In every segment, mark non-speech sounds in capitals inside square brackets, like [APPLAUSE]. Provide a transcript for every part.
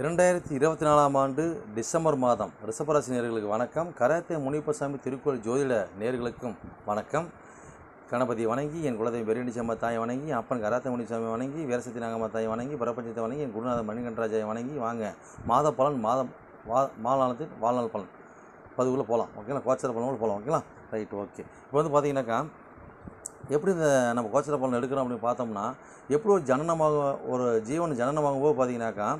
இரண்டாயிரத்தி இருபத்தி நாலாம் ஆண்டு டிசம்பர் மாதம் ரிஷபராசி நேர்களுக்கு வணக்கம். கராத்தே முனிப்பசாமி திருக்கோள் ஜோதிட நேர்களுக்கும் வணக்கம். கணபதி வணங்கி என் குலதெய்வம் பெரியடிச்சம்மா தாயை வணங்கி அப்பன் கராத்தே முனிசாமி வணங்கி வீரசக்தி நாகம்மா தாயை வணங்கி பிரபஞ்சத்தை வணங்கி என் குருநாதன் மணிகண்டராஜாயை வணங்கி வாங்க. மாத பலன் மாதம் வா மாநாளத்தின் வாழ்நாள் பலன். பதிவுக்குள்ளே போகலாம் ஓகேங்களா? கோச்சர பலன் கூட போகலாம் ஓகேங்களா? Right okay. இப்போ வந்து பார்த்தீங்கன்னாக்கா எப்படி இந்த நம்ம கோச்சர பலன் எடுக்கிறோம் அப்படின்னு பார்த்தோம்னா எப்படி ஒரு ஜனனமாக ஒரு ஜீவன் ஜனனமாகும் போது பார்த்தீங்கன்னாக்கா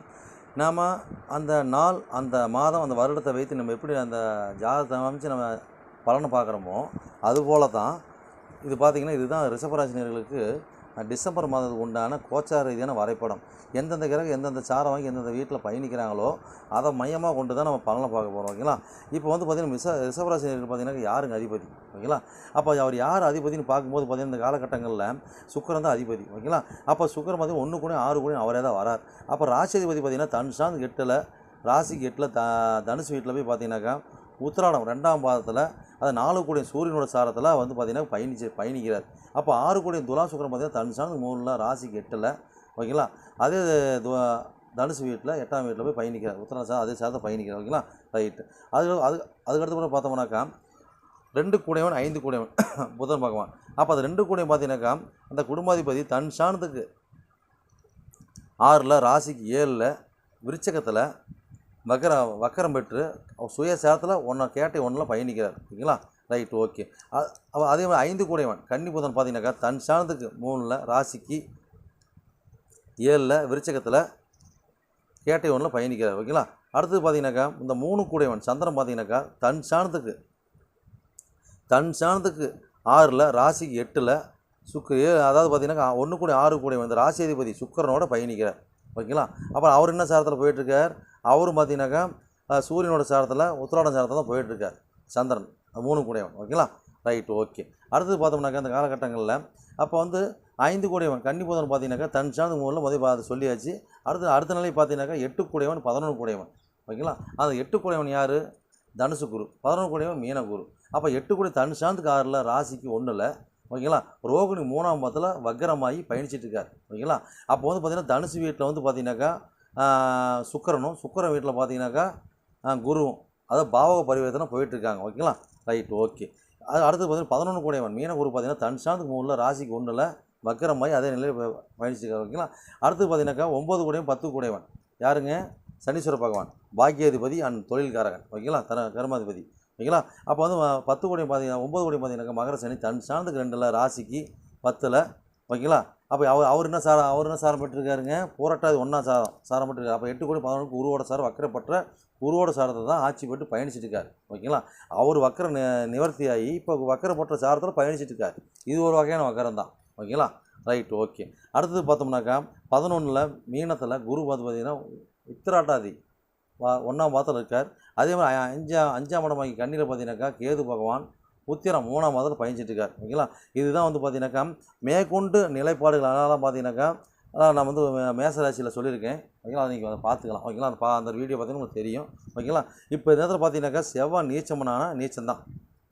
நாம் அந்த நாள் அந்த மாதம் அந்த வருடத்தை வைத்து நம்ம எப்படி அந்த ஜாதகத்தை அமைச்சு நம்ம பலனை பார்க்குறோமோ அதுபோல தான் இது பார்த்திங்கன்னா இதுதான் ரிஷபராசினியர்களுக்கு டிசம்பர் மாதத்துக்கு உண்டான கோச்சார ரீதியான வரைபடம். எந்தெந்த கிரகம் எந்தெந்த சாரம் வாங்கி எந்தெந்த வீட்டில் பயணிக்கிறாங்களோ அதை மையமாக கொண்டு தான் நம்ம பலனை பார்க்க போகிறோம் ஓகேங்களா? இப்போ வந்து பார்த்திங்கன்னா மிச ரிஷபராசினியர்கள் பார்த்திங்கன்னா யாருங்க அதிபதி ஓகேங்களா? அப்போ அவர் யார் அதிபதினு பார்க்கும்போது பார்த்திங்கன்னா இந்த காலகட்டங்களில் சுக்கரன் தான் அதிபதி ஓகேங்களா? அப்போ சுக்கரன் பார்த்திங்கன்னா ஒன்று கூட ஆறு கூட அவரே தான் வரார். அப்போ ராசி அதிபதி பார்த்திங்கன்னா தனுஷாந்த் எட்டில் ராசிக்கு எட்டில் த தனுசு வீட்டில் போய் பார்த்தீங்கன்னாக்கா உத்திராடம் ரெண்டாம் பாதத்தில் அது நாலு கூடிய சூரியனோட சாரத்தில் வந்து பார்த்திங்கன்னா பயணிச்சு பயணிக்கிறார். அப்போ ஆறு கூடிய துலா சுக்கரம் பார்த்திங்கன்னா தன் சார்ந்து மூணில் ராசிக்கு எட்டில் ஓகேங்களா? அதே தனுசு வீட்டில் எட்டாம் வீட்டில் போய் பயணிக்கிறார். உத்தரா சார் அதே சாரத்தை பயணிக்கிறார் ஓகேங்களா? ரைட்டு. அது அது அதுக்கடுத்து கூட பார்த்தோம்னாக்கா ரெண்டு கூடையவன் ஐந்து கூடையவன் [COUGHS] புதன் பகவான். அப்போ அது ரெண்டு கூடையும் பார்த்தீங்கன்னாக்கா அந்த குடும்பாதிபதி தன் சாணத்துக்கு ஆறில் ராசிக்கு ஏழில் விருச்சகத்தில் வக்கர வக்கரம் பெற்று அவர் சுய சேரத்தில் ஒன்றை கேட்டை ஒன்றில் பயணிக்கிறார். ஓகேங்களா? Right okay. அதே மாதிரி ஐந்து கூடையவன் கன்னி புதன் பார்த்தீங்கன்னாக்கா தன் சாணத்துக்கு மூணில் ராசிக்கு ஏழில் விருச்சகத்தில் கேட்டை ஒன்றில் பயணிக்கிறார். ஓகேங்களா? அடுத்தது பார்த்தீங்கன்னாக்கா இந்த மூணு கூடையவன் சந்திரன் பார்த்தீங்கன்னாக்கா தன் சாணத்துக்கு தன் சாணத்துக்கு ஆறில் ராசிக்கு எட்டில் சுக்கு ஏ- அதாவது பார்த்தீங்கன்னா ஒன்று கூட ஆறு கூட இந்த ராசி அதிபதி சுக்கரனோட பயணிக்கிறார். ஓகேங்களா? அப்புறம் அவர் என்ன சாரத்தில் போயிட்டுருக்கார்? அவரும் பார்த்தீங்கன்னாக்கா சூரியனோட சாரத்தில் உத்திராடம் சாரத்தில் தான் போயிட்டுருக்கார் சந்திரன். மூணு கூடையவன் ஓகேங்களா? Right okay. அடுத்தது பார்த்தோம்னாக்கா இந்த காலகட்டங்களில் அப்போ வந்து ஐந்து கூடையவன் கன்னிபோதன் பார்த்தீங்கன்னாக்கா தன் சார்ந்த மூலம் முதல் பார்த்து சொல்லியாச்சு. அடுத்து அடுத்த நிலை பார்த்தீங்கன்னாக்கா எட்டு கூடையவன் பதினொன்று கூடையவன் ஓகேங்களா? அந்த எட்டு கூடையவன் யார்? தனுசு குரு. பதினொன்று கூடையவன் மீன குரு. அப்போ எட்டு கூடை தன் சாந்துக்கு ஆறில் ராசிக்கு ஒன்றில் ஓகேங்களா? ரோகிணி மூணாம் பாதத்தில் வக்கரமாகி பயணிச்சிட்டு இருக்கார் ஓகேங்களா? அப்போ வந்து பார்த்திங்கன்னா தனுசு வீட்டில் வந்து பார்த்தீங்கன்னாக்கா சுக்கிரனும் சுக்கிரன் வீட்டில் பார்த்தீங்கன்னாக்கா குருவும். அதாவது பாவக பரிவர்த்தனை போயிட்டுருக்காங்க. ஓகேங்களா? Right okay. அது அடுத்து பார்த்தீங்கன்னா பதினொன்று கூடையவன் மீன குரு பார்த்தீங்கன்னா தன் மூணில் ராசிக்கு ஒன்றில் மாதிரி அதே நிலையில் பயணிச்சிருக்காங்க பயணிச்சிருக்காரு. ஓகேங்களா? அடுத்து பார்த்தீங்கன்னாக்கா ஒம்பது கூடையவன் பத்து கூடையவன் யாருங்க? சனீஸ்வர பகவான். பாக்கியாதிபதி அண்ட் தொழில்காரகன். ஓகேங்களா? தர கர்மாதிபதி. ஓகேங்களா? அப்போ வந்து பத்து கோடி பார்த்தீங்கன்னா ஒம்பது கோடி பார்த்தீங்கன்னாக்கா மகர சனி தன் சார்ந்துக்கு ரெண்டில் ராசிக்கு பத்தில் ஓகேங்களா? அப்போ அவர் அவர் என்ன சாரம் அவர் என்ன சாரம் பெற்றிருக்காருங்க? போராட்டாது ஒன்றா சாரம் சாரம் பெற்றிருக்காரு. அப்போ எட்டு கோடி பதினொன்று உருவோட சாரம் வக்கரப்பட்ட உருவோட சாரத்தை தான் ஆட்சி பெற்று பயணிச்சிட்டு இருக்காரு. ஓகேங்களா? அவர் வக்கர நிவர்த்தியாகி நிவர்த்தி ஆகி இப்போ வக்கரப்பட்ட சாரத்தில் பயணிச்சுட்டு இருக்காரு. இது ஒரு வகையான வக்கரம் தான். ஓகேங்களா? Right okay. அடுத்தது பார்த்தோம்னாக்கா பதினொன்றில் மீனத்தில் குரு பார்த்து பார்த்தீங்கன்னா உத்திராட்டாதி வா ஒன்றாம் பாதத்தில் இருக்கார். அதே மாதிரி அ- அஞ்சாம் அஞ்சாம் இடமாகி கண்ணியில் பார்த்தீங்கன்னாக்கா கேது பகவான் உத்திரம் மூணாம் மாதத்தில் பயணிச்சிட்டு ஓகேங்களா? இதுதான் வந்து பார்த்தீங்கன்னாக்கா மேற்கொண்டு நிலைப்பாடுகள் அதனால பார்த்தீங்கன்னாக்கா அதான் நான் வந்து மேசராசியில் சொல்லியிருக்கேன் ஓகேங்களா? அதை நீங்கள் பார்த்துக்கலாம் ஓகேங்களா? அந்த பா அந்த வீடியோ பார்த்தீங்கன்னா உங்களுக்கு தெரியும் ஓகேங்களா? இப்போ இந்த நேரத்தில் பார்த்தீங்கன்னாக்கா செவ்வாய் நீச்சம்னானா நீச்சம் தான்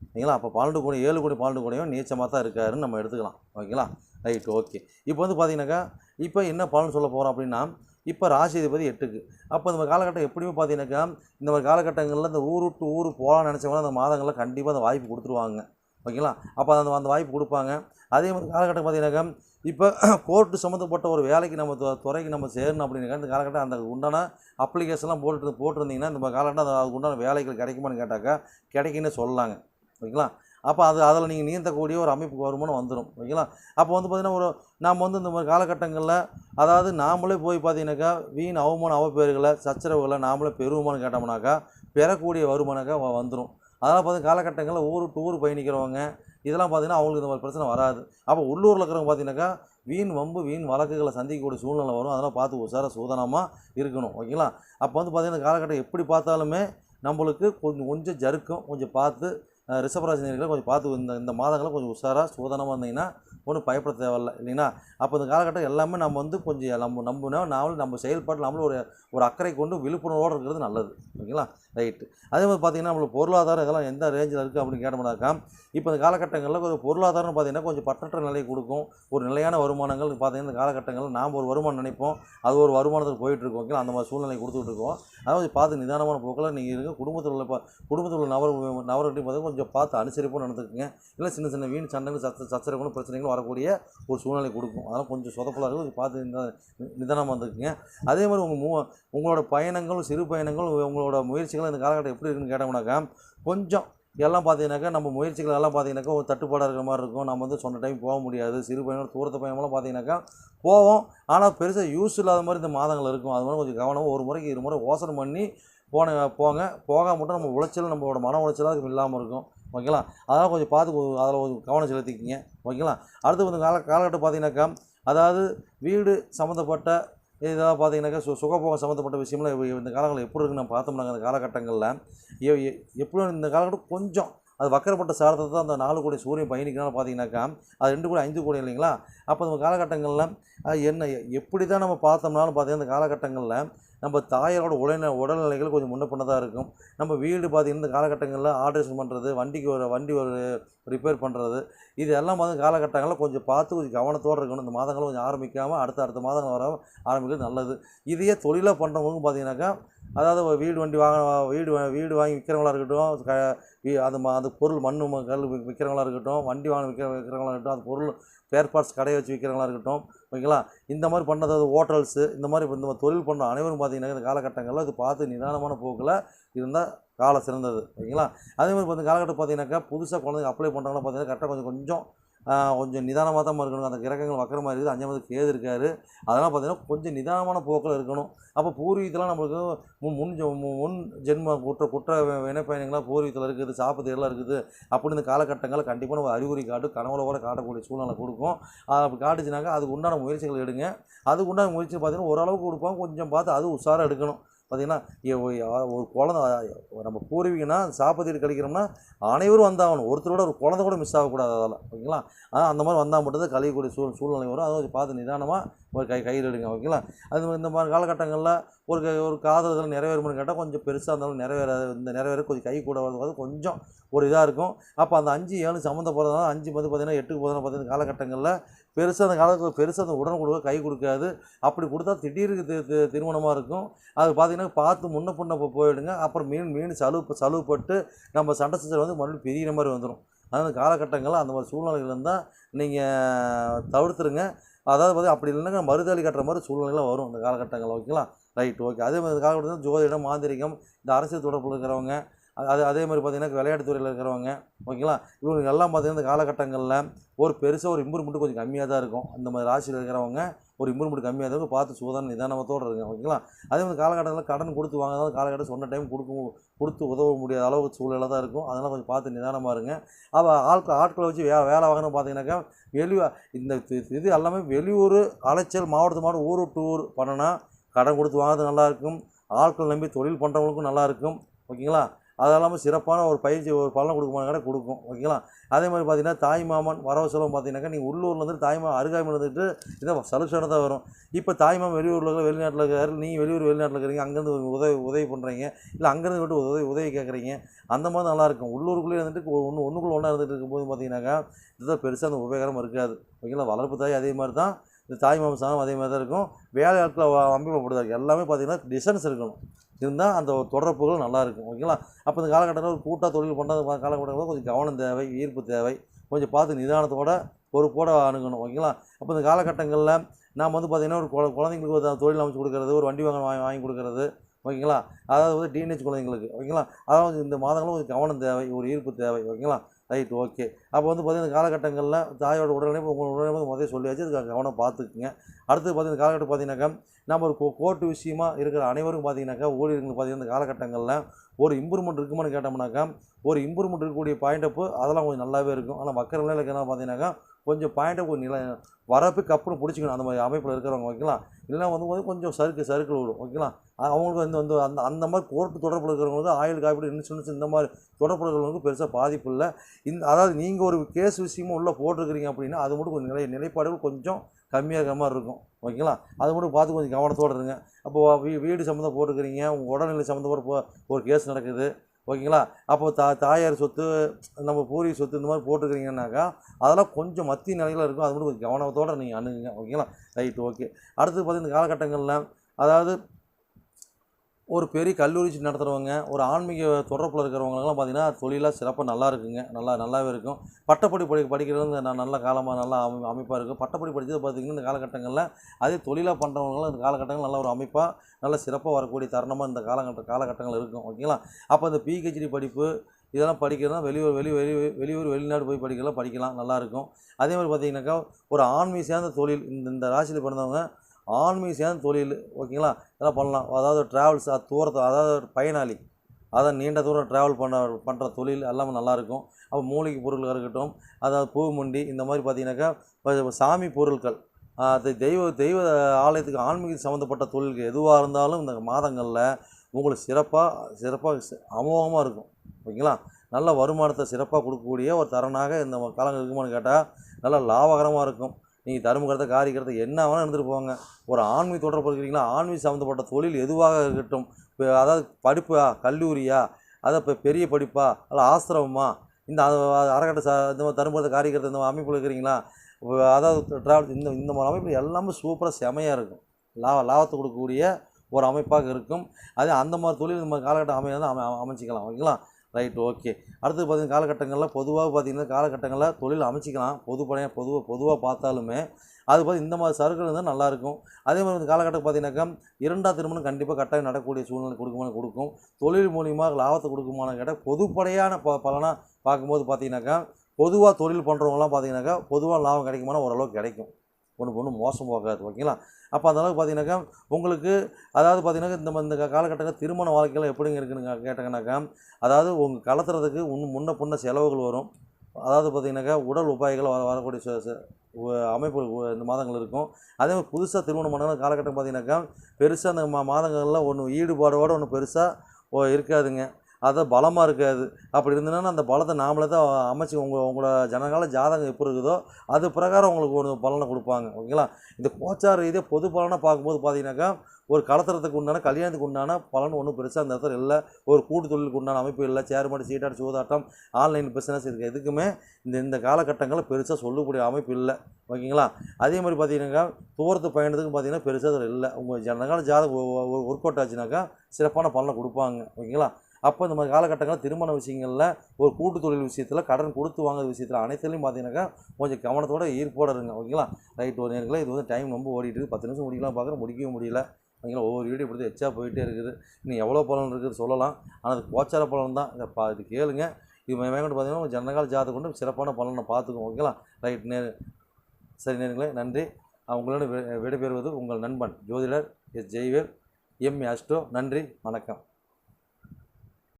ஓகேங்களா? அப்போ பன்னெண்டு கோடி ஏழு கோடி பன்னெண்டு கோடியும் நீச்சமாக தான் இருக்காருன்னு நம்ம எடுத்துக்கலாம் ஓகேங்களா? Right okay. இப்போ வந்து பார்த்தீங்கன்னாக்கா இப்போ என்ன பலன் சொல்ல போகிறோம் அப்படின்னா இப்போ ராசி அதிபதி எட்டுக்கு. அப்போ இந்த காலகட்டம் எப்படியுமே பார்த்தீங்கன்னாக்கா இந்த மாதிரி காலகட்டங்களில் இந்த ஊர் விட்டு ஊர் போகலான்னு நினச்சவங்க அந்த மாதங்களில் கண்டிப்பாக அந்த வாய்ப்பு கொடுத்துருவாங்க. ஓகேங்களா? அப்போ அந்த அந்த வாய்ப்பு கொடுப்பாங்க. அதே மாதிரி காலகட்டம் பார்த்தீங்கன்னாக்கா இப்போ கோர்ட்டு சம்மந்தப்பட்ட ஒரு வேலைக்கு நம்ம துறைக்கு நம்ம சேரணும் அப்படின்னாக்கா இந்த காலகட்டம் அந்த உண்டான அப்ளிகேஷன்லாம் போட்டு போட்டிருந்தீங்கன்னா இந்த காலகட்டம் அதுக்கு உண்டான வேலைகள் கிடைக்குமான்னு கேட்டாக்கா கிடைக்குன்னு சொல்லலாங்க. ஓகேங்களா? அப்போ அது அதில் நீங்கள் நீந்தக்கூடிய ஒரு அமைப்பு வருமானம் வந்துடும் ஓகேங்களா? அப்போ வந்து பார்த்திங்கன்னா ஒரு நாம் வந்து இந்த மாதிரி காலகட்டங்களில் அதாவது நாமளே போய் பார்த்தீங்கன்னாக்கா வீண் அவமான அவப்பேறுகளை சச்சரவுகளை நாமளே பெறுவோமான்னு கேட்டோம்னாக்கா பெறக்கூடிய வருமானக்கா வந்துடும் அதனால் பார்த்தீங்கன்னா காலகட்டங்களில் ஊர் டூர் பயணிக்கிறவங்க இதெல்லாம் பார்த்தீங்கன்னா அவங்களுக்கு இந்த மாதிரி பிரச்சனை வராது. அப்போ உள்ளூரில் இருக்கிறவங்க பார்த்தீங்கன்னாக்கா வீண் வம்பு வீண் வழக்குகளை சந்திக்கக்கூடிய சூழ்நிலை வரும். அதெல்லாம் பார்த்து உசார சூதனமாக இருக்கணும். ஓகேங்களா? அப்போ வந்து பார்த்தீங்கன்னா இந்த காலகட்டம் எப்படி பார்த்தாலுமே நம்மளுக்கு கொஞ்சம் கொஞ்சம் ஜருக்கும் கொஞ்சம் பார்த்து ரிஷபராசி நேர்களை கொஞ்சம் பார்த்து இந்த இந்த மாதங்களை கொஞ்சம் உஷாராக சோதனமாக இருந்தீங்கன்னா ஒன்றும் பயப்பட தேவையில்ல இல்லைங்களா? அப்போ இந்த காலகட்டம் எல்லாமே நம்ம வந்து கொஞ்சம் நம்ம நம்பினா நாமளும் நம்ம செயல்பாடு நம்மளும் ஒரு ஒரு அக்கறை கொண்டு விழிப்புணர்வோடு இருக்கிறது நல்லது ஓகேங்களா ரைட்டு. அதே மாதிரி பார்த்தீங்கன்னா நம்மளுக்கு பொருளாதாரம் இதெல்லாம் எந்த ரேஞ்சில் இருக்குது அப்படின்னு கேட்டோம்னாக்கா இப்போ இந்த காலகட்டங்களில் கொஞ்சம் பொருளாதாரம்னு பார்த்தீங்கன்னா கொஞ்சம் பற்றற்ற நிலை கொடுக்கும். ஒரு நிலையான வருமானங்கள் பார்த்தீங்கன்னா இந்த காலகட்டங்களில் நாம் ஒரு வருமானம் நினைப்போம். அது ஒரு வருமானத்துக்கு போயிட்டுருக்கோம் ஓகேங்களா? அந்த மாதிரி சூழ்நிலை கொடுத்துட்டு இருக்கோம் அதாவது பார்த்து நிதானமான போக்கில் நீங்கள் இருங்க குடும்பத்தில் உள்ள குடும்பத்தில் உள்ள நபர் நபர்கிட்டையும் பார்த்தீங்கன்னா கொஞ்சம் பார்த்து அனுசரிப்போம் நடந்துக்குங்க இல்லை சின்ன சின்ன வீண் சண்டைகள் சச்ச சச்சரவுகளும் பிரச்சனைகளும் வரக்கூடிய ஒரு சூழ்நிலை கொடுக்கும். அதனால் கொஞ்சம் சொதப்பலாக இருக்கும் பார்த்து நிதானமாக இருந்துக்குங்க. அதே மாதிரி உங்கள் மூ உங்களோட பயணங்கள் சிறு பயணங்கள் உங்களோட முயற்சிகள் இந்த காலகட்டம் எப்படி இருக்குன்னு கேட்டோம்னாக்கா கொஞ்சம் எல்லாம் பார்த்தீங்கன்னாக்கா நம்ம முயற்சிகள் எல்லாம் பார்த்தீங்கன்னாக்கா ஒரு தட்டுப்பாடாக இருக்கிற மாதிரி இருக்கும். நம்ம வந்து சொன்ன டைம் போக முடியாது. சிறு பயணம் தூரத்து பயணம்லாம் பார்த்தீங்கன்னாக்கா போவோம். ஆனால் பெருசாக யூஸ் இல்லாத மாதிரி இந்த மாதங்கள் இருக்கும். அது மாதிரி கொஞ்சம் கவனமாக ஒரு முறைக்கு இரு முறை யோசனை பண்ணி போன போங்க. போகாம மட்டும் நம்ம உளைச்சல் நம்மளோட மன உளைச்சலாக இல்லாமல் இருக்கும். ஓகேங்களா? அதெல்லாம் கொஞ்சம் பார்த்து அதில் கொஞ்சம் கவனம் செலுத்திக்கிங்க. ஓகேங்களா? அடுத்து வந்து கால காலகட்டம் பார்த்தீங்கன்னாக்கா அதாவது வீடு சம்மந்தப்பட்ட இதெல்லாம் பார்த்தீங்கன்னாக்கா சு சுகபோகம் சம்மந்தப்பட்ட விஷயம்லாம் இந்த காலங்களில் எப்படி இருக்குன்னு நம்ம பார்த்தோம்னாங்க அந்த காலகட்டங்களில் எ- இந்த காலகட்டம் கொஞ்சம் அது வக்கரப்பட்ட சாரத்தை தான் அந்த நாலு கோடி சூரியன் பயணிக்கிறனால பார்த்தீங்கன்னாக்கா அது ரெண்டு கோடி ஐந்து கோடி இல்லைங்களா? அப்போ நம்ம காலகட்டங்களில் என்ன எப்படி தான் நம்ம பார்த்தோம்னாலும் பார்த்தீங்கன்னா இந்த காலகட்டங்களில் நம்ம தாயாரோட உடல்நிலை உடல்நிலைகள் கொஞ்சம் முன்ன பண்ணதாக இருக்கும். நம்ம வீடு பார்த்திங்கன்னா இந்த காலகட்டங்களில் ஆல்ட்ரேஷன் பண்ணுறது வண்டிக்கு ஒரு வண்டி ஒரு ரிப்பேர் பண்ணுறது இது எல்லாம் வந்து காலகட்டங்களில் கொஞ்சம் பார்த்து கொஞ்சம் கவனத்தோடு இருக்கணும். இந்த மாதங்களும் கொஞ்சம் ஆரம்பிக்காமல் அடுத்த அடுத்த மாதங்கள் வர ஆரம்பிக்கிறது நல்லது. இதையே தொழிலாக பண்ணுறவங்களுக்கும் பார்த்தீங்கன்னாக்கா அதாவது ஒரு வீடு வண்டி வாங்க வீடு வீடு வாங்கி விற்கிறவங்களா இருக்கட்டும் க அந்த அது ம- அந்த பொருள் மண் கல் விற்கிறவங்களா இருக்கட்டும் வண்டி வாங்க விற்கிற விற்கிறவங்களா இருக்கட்டும் அந்த பொருள் ஸ்பேர் பார்ட்ஸ் கடையை வச்சு விற்கிறவங்களா இருக்கட்டும் ஓகேங்களா? இந்த மாதிரி பண்ணுறது அது ஹோட்டல்ஸு இந்த மாதிரி இந்த மாதிரி தொழில் பண்ண அனைவரும் பார்த்தீங்கன்னா இந்த காலகட்டங்களில் இது பார்த்து நிதானமான போக்கில் இருந்தால் காலம் சிறந்தது ஓகேங்களா? அதே மாதிரி இப்போ இந்த காலகட்டம் பார்த்தீங்கன்னாக்கா புதுசாக குழந்தைங்க அப்ளை பண்ணுறாங்கன்னா பார்த்தீங்கன்னா கரெக்டாக கொஞ்சம் கொஞ்சம் கொஞ்சம் நிதானமாக தான் இருக்கணும். அந்த கிரகங்கள் வக்கரமாக இருக்குது. அஞ்சாவது கேது இருக்காரு. அதெல்லாம் பார்த்தீங்கன்னா கொஞ்சம் நிதானமான போக்கில் இருக்கணும். அப்போ பூர்வீகத்தெலாம் நம்மளுக்கு முன் முன் மு- முன் ஜென்ம குற்ற குற்ற வினைப்பயணங்களாக பூர்வீகத்தில் இருக்குது. சாப்பிட்டு எல்லாம் இருக்குது. அப்படின்னு இந்த காலகட்டங்களில் கண்டிப்பாக நம்ம அறிகுறி காட்டு கனவுல கூட காட்டக்கூடிய சூழ்நிலை கொடுக்கும். அப்படி காட்டுச்சுனாக்கா அதுக்கு உண்டான முயற்சிகள் எடுங்க. அதுக்கு உண்டான முயற்சி பார்த்தீங்கன்னா ஓரளவுக்கு கொடுப்பாங்க. கொஞ்சம் பார்த்து அது உஷாராக எடுக்கணும். பார்த்தீங்கன்னா ஒரு குழந்தை நம்ம பூர்வீகம்னா சாப்பாடு கழிக்கிறோம்னா அனைவரும் வந்தாகணும். ஒருத்தரோட ஒரு குழந்தை கூட மிஸ் ஆகக்கூடாது அதால் ஓகேங்களா? ஆனால் அந்த மாதிரி வந்தால் மட்டும்தான் கழியக்கூடிய சூழ் சூழ்நிலை வரும். அதை பார்த்து நிதானமாக ஒரு கை கையில் எடுங்க ஓகேங்களா அது மாதிரி இந்த மாதிரி காலகட்டங்களில் ஒரு ஒரு ஒரு காதல்கள் நிறைவேறும்னு கேட்டால் கொஞ்சம் பெருசாக இருந்தாலும் நிறைவேறாது இந்த நிறைவேற கொஞ்சம் கை கூட வரது கொஞ்சம் ஒரு இதாக இருக்கும். அப்போ அந்த அஞ்சு ஏழு சம்மந்தப்படுறதுனால அஞ்சு வந்து பார்த்தீங்கன்னா எட்டுக்கு பார்த்தீங்கன்னா பார்த்தீங்கன்னா காலகட்டங்களில் பெருசாக அந்த காலத்தில் பெருசாக அந்த உடனே கொடுக்க கை கொடுக்காது. அப்படி கொடுத்தா திடீருக்கு திருமணமாக இருக்கும். அது பார்த்தீங்கன்னா பார்த்து முன்ன பின்ன போயிடுங்க. அப்புறம் மீன் மீன் சலுவு சலுவுப்பட்டு நம்ம சண்டை சச்சரவு வந்து மறுபடியும் பிரிகிற மாதிரி வந்துடும் அதனால் காலகட்டங்களில் அந்த மாதிரி சூழ்நிலைகள் இருந்தால் நீங்கள் தவிர்த்துருங்க. அதாவது வந்து அப்படி இல்லைன்னா மறுதளி கட்டுற மாதிரி சூழ்நிலைலாம் வரும் இந்த காலகட்டங்கள் ஓகேங்களா? ரைட் ஓகே அதே மாதிரி இந்த காலகட்டத்தில் ஜோதிடம் மாந்திரிகம் இந்த அரசியல் தொடர்பில் இருக்கிறவங்க அது அதே மாதிரி பார்த்திங்கன்னா விளையாட்டுத்துறையில் இருக்கிறவங்க ஓகேங்களா? இவங்க எல்லாம் பார்த்திங்கன்னா இந்த காலகட்டங்களில் ஒரு பெருசாக ஒரு இம்ப்ரூவ்மெண்ட் கொஞ்சம் கம்மியாக தான் இருக்கும். இந்த மாதிரி ராசியில் இருக்கிறவங்க ஒரு இம்ப்ரூவ்மெண்ட் கம்மியாக தான் இருக்கும். பார்த்து சூதான நிதானத்தோடு இருங்க ஓகேங்களா? அதே மாதிரி காலகட்டங்களில் கடன் கொடுத்து வாங்கினாலும் காலகட்டம் சொன்ன டைம் கொடுக்க கொடுத்து உதவ முடியாத அளவுக்கு சூழலாக தான் இருக்கும். அதனால் கொஞ்சம் பார்த்து நிதானமாக இருங்க. அப்போ ஆட்கள் ஆட்களை வச்சு வே வேலை வாங்கணும் பார்த்தீங்கன்னாக்கா வெளி இந்த இது எல்லாமே வெளியூர் அலைச்சல் மாவட்டத்து மாவட்டம் ஊர் விட்டு ஊர் பண்ணனா கடன் கொடுத்து வாங்குறது நல்லாயிருக்கும் ஆட்கள் நம்பி தொழில் பண்ணுறவங்களுக்கும் நல்லாயிருக்கும் ஓகேங்களா? அது இல்லாமல் சிறப்பான ஒரு பயிற்சி ஒரு பலன் கொடுக்குமான கடை கொடுக்கும். ஓகேங்களா? அதே மாதிரி பார்த்தீங்கன்னா தாய் மாமன் வரவு செலவு பார்த்தீங்கன்னாக்கா நீங்கள் உள்ளூரில் இருந்து தாய் அருகாமையில் இருந்துட்டு இதை சலுஷனாக தான் வரும். இப்போ தாய்மாமன் வெளியூரில் இருக்கிற வெளிநாட்டில் இருக்கிறாரு நீங்கள் வெளியூர் வெளிநாட்டில் இருக்கிறீங்க அங்கேருந்து உதவி உதவி பண்ணுறீங்க இல்லை அங்கேருந்து விட்டு உதவி உதவி கேட்குறீங்க அந்த மாதிரி நல்லாயிருக்கும் உள்ளூருக்குள்ளேயே இருந்துட்டு ஒன்று ஒன்றுக்குள்ளே ஒன்றா இருந்துட்டு இருக்கும்போது பார்த்தீங்கன்னாக்கா இதுதான் பெருசாக அந்த உபயோகரமாக இருக்காது. ஓகேங்களா? வளர்ப்பு தாய் அதே மாதிரி தான் இந்த தாய் மாமன் சாணம் அதே மாதிரி தான் இருக்கும். வேலை ஆட்களை அமைப்பப்படுதாரு எல்லாமே பார்த்தீங்கன்னா டிஸ்டன்ஸ் இருக்கணும். இருந்தால் அந்த தொடர்புகள் நல்லாயிருக்கும் ஓகேங்களா? அப்போ இந்த காலகட்டத்தில் ஒரு கூட்டாக தொழில் பண்ணுற காலகட்டங்களில் கொஞ்சம் கவனம் தேவை ஈர்ப்பு தேவை. கொஞ்சம் பார்த்து நிதானத்தோட பொறுப்போட அணுகணும் ஓகேங்களா? அப்போ இந்த காலகட்டங்களில் நாம் வந்து பார்த்திங்கன்னா ஒரு குழந்தைங்களுக்கு ஒரு தொழில் அமைச்சு கொடுக்கறது ஒரு வண்டி வாங்க வாங்கி வாங்கி கொடுக்கறது ஓகேங்களா? அதாவது வந்து டிஎன்ஹெச் குழந்தைங்களுக்கு ஓகேங்களா? அதாவது இந்த மாதங்களும் கொஞ்சம் கவனம் தேவை ஒரு ஈர்ப்பு தேவை ஓகேங்களா? Right okay. அப்போ வந்து பார்த்திங்கன்னா இந்த காலகட்டங்களில் தாயோட உடல்நிலை உங்கள் உடல்நிலை முதல்ல சொல்லியாச்சு. அதுக்கு கவனம் பார்த்துக்குங்க அடுத்து பார்த்தீங்கன்னா காலகட்டம் பார்த்தீங்கன்னாக்கா நம்ம ஒரு கோ கோர்ட்டு விஷயமா இருக்கிற அனைவரும் பார்த்தீங்கன்னாக்கா ஊழியர்கள் பார்த்தீங்கன்னா இந்த காலகட்டங்களில் ஒரு இம்ப்ரூவ்மெண்ட் இருக்குமான்னு கேட்டோம்னாக்கா ஒரு இம்ப்ரூவ்மெண்ட் இருக்கக்கூடிய பாயிண்ட் அப்பு அதெல்லாம் கொஞ்சம் நல்லாவே இருக்கும். ஆனால் மக்கள் நிலையில் என்ன பார்த்தீங்கன்னாக்கா கொஞ்சம் பாயிண்ட்டை கொஞ்சம் நில வரப்பு கப்புன்னு பிடிச்சிக்கணும். அந்த மாதிரி அமைப்பில் இருக்கிறவங்க ஓகேங்களா இல்லைன்னா வந்து கொஞ்சம் சறுக்கு சறுக்கில் விடும் ஓகேங்களா அவங்களுக்கு வந்து வந்து அந்த அந்த மாதிரி கோர்ட்டு தொடர்பில் இருக்கிறவங்களுக்கு ஆயுள் காப்பீடு இன்சூரன்ஸ் இந்த மாதிரி தொடர்பில் இருக்கிறவங்களுக்கு பெருசாக பாதிப்பு இல்லை. இந்த அதாவது நீங்கள் ஒரு கேஸ் விஷயமும் உள்ளே போட்டிருக்கிறீங்க அப்படின்னா அது மட்டும் கொஞ்சம் நிலை நிலைப்பாடுகள் கொஞ்சம் கம்மியாக இருக்கிற மாதிரி இருக்கும் ஓகேங்களா அது மட்டும் பார்த்து கொஞ்சம் கவனத்தோடு இருங்க. அப்போ வீ வீடு சம்மந்தம் போட்டுக்கிறீங்க உங்கள் உடல்நிலை சம்மந்தப்பட்ட ஒரு கேஸ் நடக்குது. ஓகேங்களா? அப்போ தா தாயார் சொத்து நம்ம பூரி சொத்து இந்த மாதிரி போட்டுக்கிறீங்கன்னாக்கா அதெல்லாம் கொஞ்சம் மத்திய நிலையில் இருக்கும். அது மட்டும் கொஞ்சம் கவனத்தோடு நீங்கள் அணுகுங்க. ஓகேங்களா? Right okay. அடுத்து பார்த்தீங்கன்னா இந்த காலகட்டங்களில் அதாவது ஒரு பெரிய கல்லூரி நடத்துகிறவங்க ஒரு ஆன்மீக தொடர்பில் இருக்கிறவங்கலாம் பார்த்தீங்கன்னா தொழிலாக சிறப்பாக நல்லா இருக்குங்க. நல்லா நல்லாவே இருக்கும். பட்டப்படி படி படிக்கிறது நான் நல்ல காலமாக நல்லா அமை அமைப்பாக இருக்கும் பட்டப்படி படித்தது பார்த்தீங்கன்னா இந்த காலகட்டங்களில் அதே தொழிலாக பண்ணுறவங்களாம் இந்த காலகட்டங்கள் நல்ல ஒரு அமைப்பாக நல்ல சிறப்பாக வரக்கூடிய தருணமாக இந்த காலகட்ட காலகட்டங்கள் இருக்கும். ஓகேங்களா? அப்போ இந்த பிஹெச்டி படிப்பு இதெல்லாம் படிக்கிறதா வெளியூர் வெளி வெளி வெளியூர் வெளிநாடு போய் படிக்கலாம் படிக்கலாம் நல்லாயிருக்கும் அதே மாதிரி பார்த்திங்கனாக்கா ஒரு ஆன்மீக சேர்ந்த தொழில் இந்த இந்த ராசியில் பிறந்தவங்க ஆன்மீக சேர்ந்த தொழில் ஓகேங்களா? இதெல்லாம் பண்ணலாம். அதாவது ட்ராவல்ஸ் அது தூரத்தை அதாவது ஒரு பயனாளி. அதான் நீண்ட தூரம் ட்ராவல் பண்ண பண்ணுற தொழில் எல்லாமே நல்லாயிருக்கும். அப்போ மூலிகை பொருள்கள் இருக்கட்டும் அதாவது பூ முண்டி இந்த மாதிரி பார்த்தீங்கன்னாக்கா சாமி பொருட்கள் அது தெய்வ தெய்வ ஆலயத்துக்கு ஆன்மீக சம்மந்தப்பட்ட தொழில்கள் எதுவாக இருந்தாலும் இந்த மாதங்களில் உங்களுக்கு சிறப்பாக சிறப்பாக அமோகமாக இருக்கும். ஓகேங்களா? நல்ல வருமானத்தை சிறப்பாக கொடுக்கக்கூடிய ஒரு தரனாக இந்த காலங்கள் இருக்குமான்னு கேட்டால் நல்லா லாபகரமாக இருக்கும். நீங்கள் தருமகரத்தை காரிக்கிறத என்ன வேணால் இருந்துட்டு போங்க. ஒரு ஆன்மீக தொடர்பு இருக்கிறீங்களா ஆன்மீக சம்மந்தப்பட்ட தொழில் எதுவாக இருக்கட்டும். இப்போ அதாவது படிப்பா கல்லூரியா? அதை இப்போ பெரிய படிப்பா? அல்ல ஆசிரமமா? இந்த அ- அறக்கட்டை ச இந்த மாதிரி தருமபுரத்தை காரிக்கிறது இந்த அமைப்பில் இருக்கிறீங்களா? அதாவது ட்ராவல் இந்த இந்த மாதிரி அமைப்பு எல்லாமே சூப்பராக செமையாக இருக்கும். லாப லாபத்தை கொடுக்கக்கூடிய ஒரு அமைப்பாக இருக்கும். அதே அந்த மாதிரி தொழில் இந்த மாதிரி காலகட்டம் அமைய அமை அமைச்சிக்கலாம். ஓகேங்களா? Right okay. அடுத்து பார்த்தீங்கன்னா காலகட்டங்களில் பொதுவாக பார்த்தீங்கன்னா காலகட்டங்களில் தொழில் அமைச்சிக்கலாம். பொதுப்படையாக பொதுவாக பொதுவாக பார்த்தாலுமே அது பார்த்து இந்த மாதிரி சரக்குகள் இருந்தால் நல்லாயிருக்கும் அதே மாதிரி இந்த காலகட்டம் பார்த்தீங்கன்னாக்கா இரண்டாம் திருமணம் கண்டிப்பாக கட்டாயம் நடக்கக்கூடிய சூழ்நிலை கொடுக்குமான கொடுக்கும். தொழில் மூலியமாக லாபத்தை கொடுக்குமான கேட்டால் பொதுப்படையான ப பலனாக பார்க்கும்போது பார்த்தீங்கன்னாக்கா பொதுவாக தொழில் பண்ணுறவங்களாம் பார்த்தீங்கன்னாக்கா பொதுவாக லாபம் கிடைக்குமானா ஓரளவுக்கு கிடைக்கும். ஒன்று ஒன்றும் மோசம் போகாது ஓகேங்களா அப்போ அந்த அளவுக்கு பார்த்தீங்கன்னாக்கா உங்களுக்கு அதாவது பார்த்தீங்கன்னா இந்த இந்த காலகட்டங்கள் திருமண வாழ்க்கையில் எப்படிங்க இருக்குன்னு கே- கேட்டாங்கன்னாக்கா அதாவது உங்கள் கலத்துறதுக்கு இன்னும் முன்ன பின்ன செலவுகள் வரும். அதாவது பார்த்தீங்கன்னாக்கா உடல் உபாய்கள் வர வரக்கூடிய ச- அமைப்புகள் இந்த மாதங்கள் இருக்கும். அதே மாதிரி புதுசாக திருமணம் பண்ண காலகட்டம் பார்த்தீங்கன்னாக்கா பெருசாக அந்த மா மாதங்கள்லாம் ஒன்று ஈடுபாடோடு ஒன்று பெருசாக இருக்காதுங்க. அதை பலமாக இருக்காது. அப்படி இருந்ததுன்னா அந்த பலத்தை நாமளே தான் அமைச்சு உங்கள் உங்களோட ஜனகால ஜாதகம் எப்படி இருக்குதோ அது பிரகாரம் உங்களுக்கு ஒரு பலனை கொடுப்பாங்க. ஓகேங்களா? இந்த கோச்சார் இதே பொது பலனை பார்க்கும்போது பார்த்தீங்கன்னாக்கா ஒரு கலத்திரத்துக்கு உண்டான கல்யாணத்துக்கு உண்டான பலன் ஒன்றும் பெருசாக அந்த இடத்துல இல்லை. ஒரு கூட்டு தொழிலுக்கு உண்டான அமைப்பு இல்லை. சேர்மாட்டு சீட்டாட்டு சூதாட்டம் ஆன்லைன் பிஸ்னஸ் இருக்குது எதுக்குமே இந்த இந்த காலகட்டங்களில் பெருசாக சொல்லக்கூடிய அமைப்பு இல்லை. ஓகேங்களா? அதே மாதிரி பார்த்தீங்கன்னாக்கா தூரத்து பயணத்துக்கு பார்த்தீங்கன்னா பெருசாக அதில் இல்லை. உங்கள் ஜனகால ஜாதகம் ஒர்க் அவுட் ஆச்சுனாக்கா சிறப்பான பலனை கொடுப்பாங்க. ஓகேங்களா? அப்போ இந்த மாதிரி காலகட்டங்களில் திருமண விஷயங்களில் ஒரு கூட்டு தொழில் விஷயத்தில் கடன் கொடுத்து வாங்குற விஷயத்தில் அனைத்துலையும் பார்த்தீங்கன்னாக்கா கொஞ்சம் கவனத்தோட ஈர்ப்போட இருங்க. ஓகேங்களா? ரைட் ஒரு நேரத்தில் இது வந்து டைம் ரொம்ப ஓடிட்டு இருக்குது பத்து நிமிஷம் முடிக்கலாம் பார்க்குறேன். முடிக்கவே முடியல. ஓகேங்களா? ஒவ்வொரு வீடியோ இப்படி எச்சா போயிட்டே இருக்குது. இன்னும் எவ்வளோ பலன் இருக்குது சொல்லலாம். ஆனால் அது கோச்சார பலன் தான். இதை பா இது கேளுங்க. இது மேற்கொண்டு பார்த்தீங்கன்னா ஜனகால ஜாதகம் கொண்டு சிறப்பான பலனை பார்த்துக்குவோம் ஓகேங்களா? ரைட் நேரு சரி நேருங்களே நன்றி. உங்களோட விடைபெறுவது உங்கள் நண்பன் ஜோதிடர் எஸ். ஜெய்வேல் எம். அஷ்டோ. நன்றி. வணக்கம்.